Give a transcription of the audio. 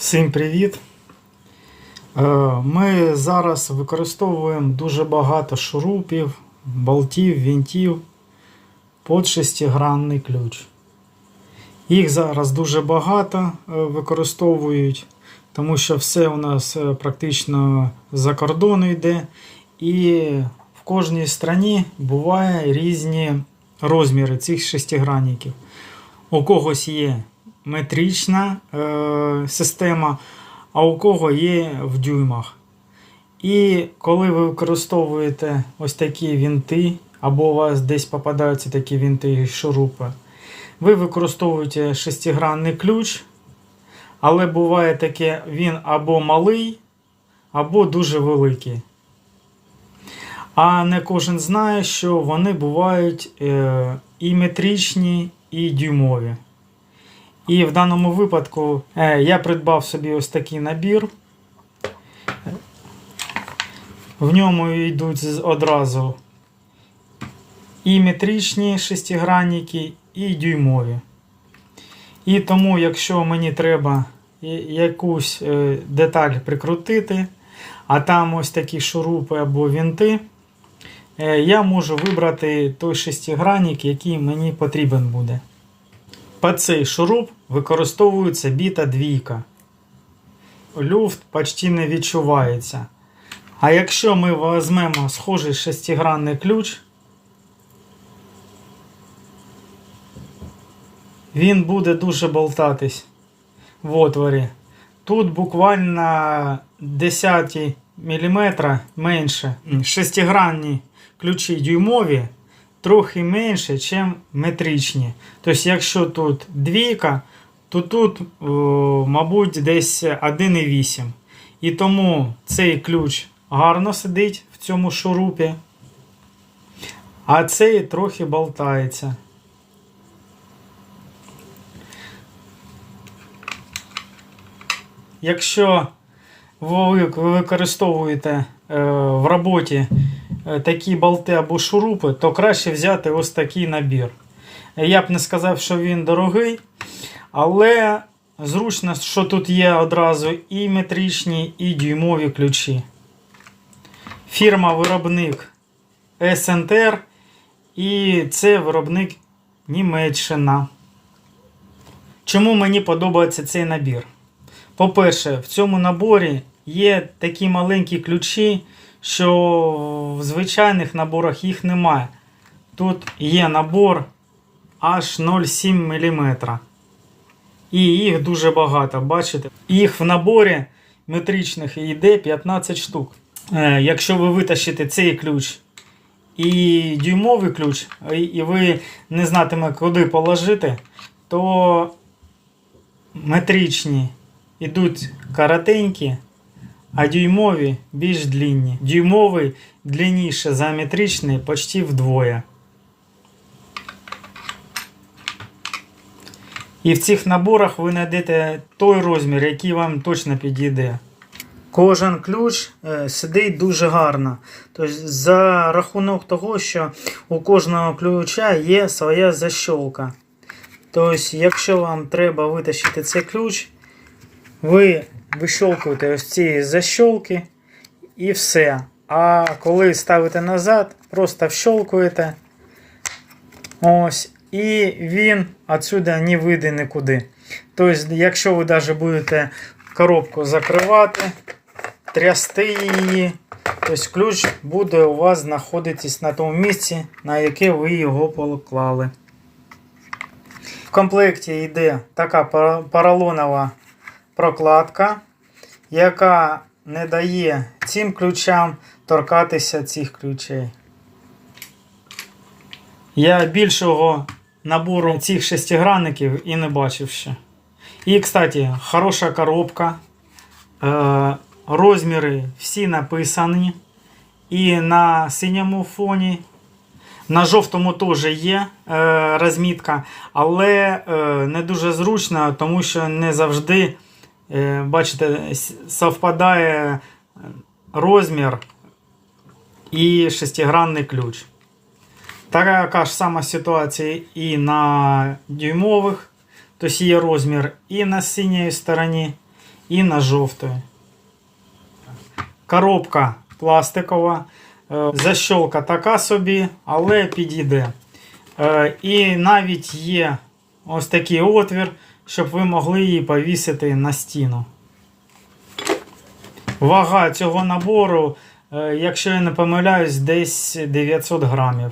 Всім привіт! Е, Ми зараз використовуємо дуже багато шурупів, болтів, вінтів під шестигранний ключ. Їх зараз дуже багато е, використовують, тому що все у нас е, практично за кордону йде. І в кожній країні буває різні розміри цих шестигранників. У когось є метрична е, система, а у кого є в дюймах. І коли ви використовуєте ось такі вінти, або у вас десь попадаються такі вінти і шурупи, ви використовуєте шестигранний ключ, але буває таке, він або малий, або дуже великий. А не кожен знає, що вони бувають е, і метричні, і дюймові. І в даному випадку е, я придбав собі ось такий набір. В ньому йдуть одразу і метричні шестигранники, і дюймові. І тому, якщо мені треба якусь е, деталь прикрутити, а там ось такі шурупи або вінти, е, я можу вибрати той шестигранник, який мені потрібен буде. Під цей шуруп використовується біта двійка. Люфт почти не відчувається. А якщо ми візьмемо схожий шестигранний ключ, він буде дуже болтатись в отворі. Тут буквально 10 мм менше. Шестигранні ключі дюймові трохи менше, ніж метричні. Тобто, якщо тут двійка, то тут, о, мабуть, десь 1,8. І тому цей ключ гарно сидить в цьому шурупі, а цей трохи болтається. Якщо ви використовуєте е, в роботі е, такі болти або шурупи, то краще взяти ось такий набір. Я б не сказав, що він дорогий, але зручно, що тут є одразу і метричні, і дюймові ключі. Фірма-виробник SNTR і це виробник Німеччина. Чому мені подобається цей набір? По-перше, в цьому наборі є такі маленькі ключі, що в звичайних наборах їх немає. Тут є набор аж 0,7 мм. І їх дуже багато, бачите? Їх в наборі метричних йде 15 штук. Е, Якщо ви витащите цей ключ і дюймовий ключ, і- і ви не знатиме, куди положити, то метричні йдуть коротенькі, а дюймові більш длинні. Дюймовий длинніше за метричний почти вдвоє. І в цих наборах ви знайдете той розмір, який вам точно підійде. Кожен ключ е, сидить дуже гарно. Тобто, за рахунок того, що у кожного ключа є своя защолка. Тобто, якщо вам треба витащити цей ключ, ви вищолкуєте ось ці защолки і все. А коли ставите назад, просто вщолкуєте. Ось, і він отсюди не вийде нікуди. Тобто, якщо ви навіть будете коробку закривати, трясти її, тобто ключ буде у вас знаходитись на тому місці, на яке ви його поклали. В комплекті йде така поролонова прокладка, яка не дає цим ключам торкатися цих ключей. Я більшого набору цих шестигранників і не бачив ще. І, кстати, хороша коробка. Е, розміри всі написані. І на синьому фоні. На жовтому теж є е, розмітка, але е, не дуже зручно, тому що не завжди, бачите, совпадає е, розмір і шестигранний ключ. Така ж сама ситуація і на дюймових, тобто є розмір і на синій стороні, і на жовтої. Коробка пластикова. Е, Защолка така собі, але підійде. Е, І навіть є ось такий отвір, щоб ви могли її повісити на стіну. Вага цього набору, е, якщо я не помиляюсь, десь 900 грамів.